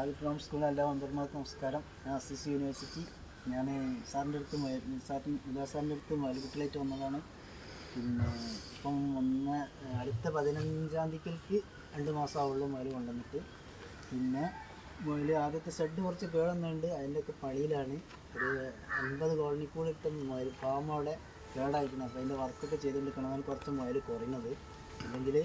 ആദിപ്രാം സ്കൂളിലെ എല്ലാ മെമ്പർമാർക്കും നമസ്കാരം. ഞാൻ അസിസ് യൂണിവേഴ്സിറ്റി. ഞാൻ സാറിന്റെ അടുത്ത് സാറിന് ഉദാ സാറിന്റെ അടുത്ത് മലകുട്ടിലായിട്ട് വന്നതാണ്. പിന്നെ ഇപ്പം വന്ന അടുത്ത പതിനഞ്ചാം തീയതിക്ക് രണ്ട് മാസമാവുള്ളൂ മയിൽ കൊണ്ടുവന്നിട്ട്. പിന്നെ മയിൽ ആദ്യത്തെ ഷെഡ് കുറച്ച് കേടുന്നുണ്ട് അതിന്റെയൊക്കെ പണിയിലാണ്. ഒരു അൻപത് കോളനിക്കൂടി ഇട്ട മയിൽ ഫാം അവിടെ കേടായിരിക്കണം അപ്പോൾ അതിന്റെ വർക്കൊക്കെ അതാണ് കുറച്ച് മയിൽ കുറയുന്നത്. അല്ലെങ്കിൽ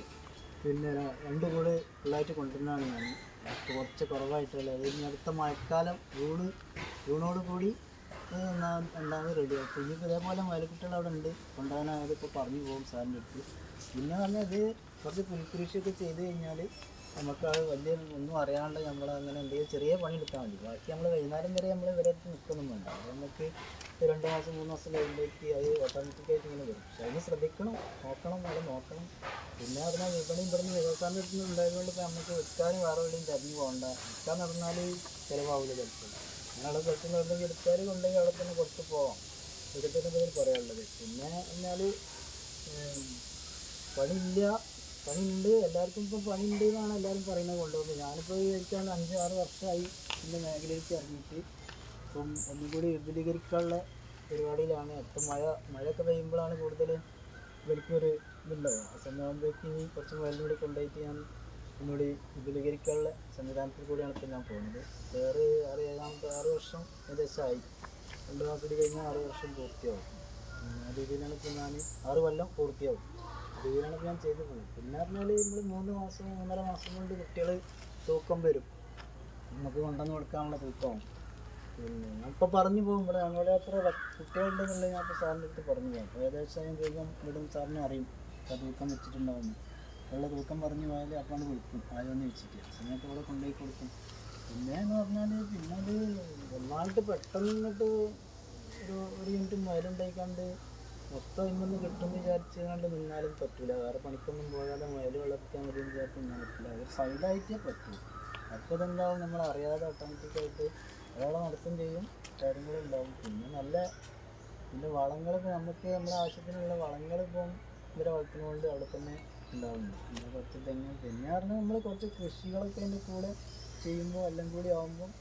പിന്നെ രണ്ട് കൂട് ഫുള്ളായിട്ട് കൊണ്ടുവരുന്നതാണ് ഞാൻ. അപ്പോൾ കുറച്ച് കുറവായിട്ടുള്ളത് ഇനി അടുത്ത മഴക്കാലം ജൂണ് ജൂണോട് കൂടി ഉണ്ടാകുന്നത് റെഡി ആവും ഇനിയിപ്പോൾ ഇതേപോലെ മലക്കുട്ടികൾ അവിടെ ഉണ്ട്. കൊണ്ടുപോകാനായത് ഇപ്പോൾ പറഞ്ഞു പോകും സാറിന്റെ അടുത്ത്. പിന്നെ പറഞ്ഞാൽ ഇത് കുറച്ച് പുൽകൃഷിയൊക്കെ ചെയ്ത് കഴിഞ്ഞാൽ നമുക്ക് അത് വലിയ ഒന്നും അറിയാണ്ട് നമ്മൾ അങ്ങനെ എന്തെങ്കിലും ചെറിയ പണി എടുത്താൽ മതി. ബാക്കി നമ്മൾ വൈകുന്നേരം വരെ നമ്മൾ ഇവരെ അടുത്ത് നിൽക്കൊന്നും വേണ്ട. അത് നമുക്ക് രണ്ട് മാസം മൂന്ന് മാസം കഴിയുമ്പോഴേക്ക് അത് ഓട്ടോമാറ്റിക്കായിട്ട് ഇങ്ങനെ വരും. പക്ഷെ അതിന് ശ്രദ്ധിക്കണം നോക്കണം അത് നോക്കണം. പിന്നെ പറഞ്ഞാൽ വിപണി ഇവിടുന്ന് വ്യവസായം എടുത്തുന്ന ഉണ്ടായതുകൊണ്ട് ഇപ്പോൾ നമുക്ക് വിൽക്കാനും വേറെ എവിടെയും തിരഞ്ഞു പോകണ്ട. വിൽക്കാൻ നടന്നാൽ ചിലവാകില്ല ചിലപ്പോൾ അങ്ങനെയുള്ള സ്ഥലത്ത് നിന്ന് എവിടെയെങ്കിലും എടുത്താൽ കൊണ്ടുപോയി അവിടെ തന്നെ കൊടുത്ത് പോവാം. ഇതൊക്കെ തന്നെ പറയാനുള്ളത്. പിന്നെ എന്നാൽ പണിയില്ല. പണിയുണ്ട് എല്ലാവർക്കും ഇപ്പം പണിയുണ്ട് എന്നാണ് എല്ലാവരും പറയുന്നത് കൊണ്ടുപോകുന്നത് ഞാനിപ്പോൾ എനിക്കാണ് അഞ്ച് ആറ് വർഷമായി ഇതിന്റെ മേഖലയിലേക്ക് ഇറങ്ങിയിട്ട്. ഇപ്പം ഒന്നും കൂടി വിപുലീകരിക്കാനുള്ള പരിപാടിയിലാണ്. ഇപ്പം മഴ മഴയൊക്കെ പെയ്യുമ്പോഴാണ് കൂടുതൽ ഇവർക്കൊരു ഇതുണ്ടാവുക ആ സമയമാകുമ്പോഴേക്ക് ഇനി കുറച്ച് വെള്ളം കൂടി കൊണ്ടുപോയിട്ട് ഞാൻ ഒന്നുകൂടി വിപുലീകരിക്കാനുള്ള സംവിധാനത്തിൽ കൂടിയാണ് ഇപ്പം ഞാൻ പോകുന്നത്. വേറെ ആറ് ഏഴാമത്തെ ആറ് വർഷം ഏകദേശമായി. രണ്ട് മാസം കഴിഞ്ഞാൽ ആറ് വർഷം പൂർത്തിയാവും. ആ രീതിയിലാണ് ഇപ്പം ഞാൻ ആറ് കൊല്ലം പൂർത്തിയാവും. രീതിയിലാണ് ഞാൻ ചെയ്തു പിന്നെ പറഞ്ഞാൽ നമ്മൾ മൂന്ന് മാസം മൂന്നര മാസം കൊണ്ട് കുട്ടികൾ തൂക്കം വരും. നമുക്ക് കൊണ്ടുവന്ന് കൊടുക്കാനുള്ള തൂക്കം പിന്നെ ഞാനിപ്പോൾ പറഞ്ഞു പോകുമ്പോൾ ഞങ്ങളുടെ അത്ര കുട്ടികളുണ്ടെന്നുള്ളത് ഞാൻ ഇപ്പോൾ സാറിന്റെ അടുത്ത് പറഞ്ഞു പോകും. ഏകദേശം ഞാൻ തൂക്കം വിടും സാറിന് അറിയും ആ തൂക്കം വെച്ചിട്ടുണ്ടാവുന്നു ഉള്ള തൂക്കം പറഞ്ഞു പോയാൽ അപ്പോൾ അത് വിളിക്കും ആയൊന്ന് വെച്ചിട്ട് സമയത്ത് ഇവിടെ കൊണ്ടുപോയി കൊടുക്കും. പിന്നെ എന്ന് പറഞ്ഞാൽ പിന്നെ അത് ഒന്നായിട്ട് പെട്ടെന്ന് ഒരു ഒരു മിനിറ്റ് മുയലുണ്ടായിക്കാണ്ട് മൊത്തം ഇന്നൊന്ന് കിട്ടുമെന്ന് വിചാരിച്ച് കണ്ട് നിന്നാലും പറ്റില്ല വേറെ പണിക്കൊന്നും പോയാലും വയൽ വളർത്തിയാൽ മതി എന്ന് വിചാരിച്ച് നിന്നാൽ പറ്റില്ല ഒരു സൈഡായിട്ടേ പറ്റൂ. അപ്പോൾ ഇതെന്താവും? നമ്മൾ അറിയാതെ ഓട്ടോമാറ്റിക്കായിട്ട് ഒരാളെ നടത്തും ചെയ്യും കാര്യങ്ങളുണ്ടാവും പിന്നെ നല്ല പിന്നെ വളങ്ങളൊക്കെ നമുക്ക് നമ്മുടെ ആവശ്യത്തിനുള്ള വളങ്ങൾ ഇപ്പം ഇവരെ വളർത്തുന്നതുകൊണ്ട് അവിടെ തന്നെ ഉണ്ടാവുന്നു പിന്നെ കുറച്ച് തെങ്ങ് പിന്നെ പറഞ്ഞാൽ നമ്മൾ കുറച്ച് കൃഷികളൊക്കെ അതിന്റെ കൂടെ ചെയ്യുമ്പോൾ എല്ലാം കൂടി ആകുമ്പോൾ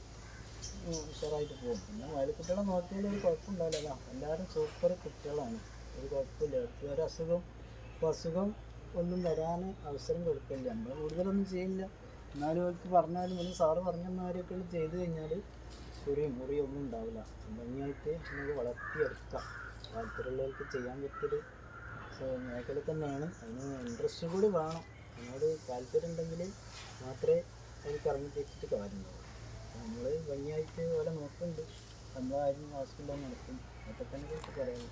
ഉഷാറായിട്ട് പോകും. പിന്നെ വയലുക്കുട്ടികളെ നോക്കിയാൽ ഒരു കുഴപ്പമുണ്ടാവില്ല എല്ലാവരും സൂപ്പർ കുട്ടികളാണ്. ഒരു കുഴപ്പമില്ല. അവർക്ക് ഒരു അസുഖം ഇപ്പോൾ അസുഖം ഒന്നും വരാൻ അവസരം കൊടുക്കില്ല നമ്മൾ കൂടുതലൊന്നും ചെയ്യില്ല. എന്നാലും അവർക്ക് പറഞ്ഞാലും അല്ലെങ്കിൽ സാറ് പറഞ്ഞമാരൊക്കെ ചെയ്തു കഴിഞ്ഞാൽ കുറി മുറി ഒന്നും ഉണ്ടാവില്ല. ഭംഗിയായിട്ട് നമുക്ക് വളർത്തിയെടുക്കാം. താല്പര്യമുള്ളവർക്ക് ചെയ്യാൻ പറ്റിയൊരു മേഖല തന്നെയാണ്. അതിന് ഇൻട്രസ്റ്റ് കൂടി വേണം. അതിനോട് താല്പര്യം ഉണ്ടെങ്കിൽ മാത്രമേ എനിക്ക് ഇറങ്ങി തിരിച്ചിട്ട് കാര്യമുള്ളൂ. നമ്മൾ ഭംഗിയായിട്ട് പോലെ നോക്കുന്നുണ്ട്. നമ്മളാരും ഹോസ്പിറ്റലിൽ നടക്കും. അതൊക്കെ തന്നെ കുറിച്ച് പറയാം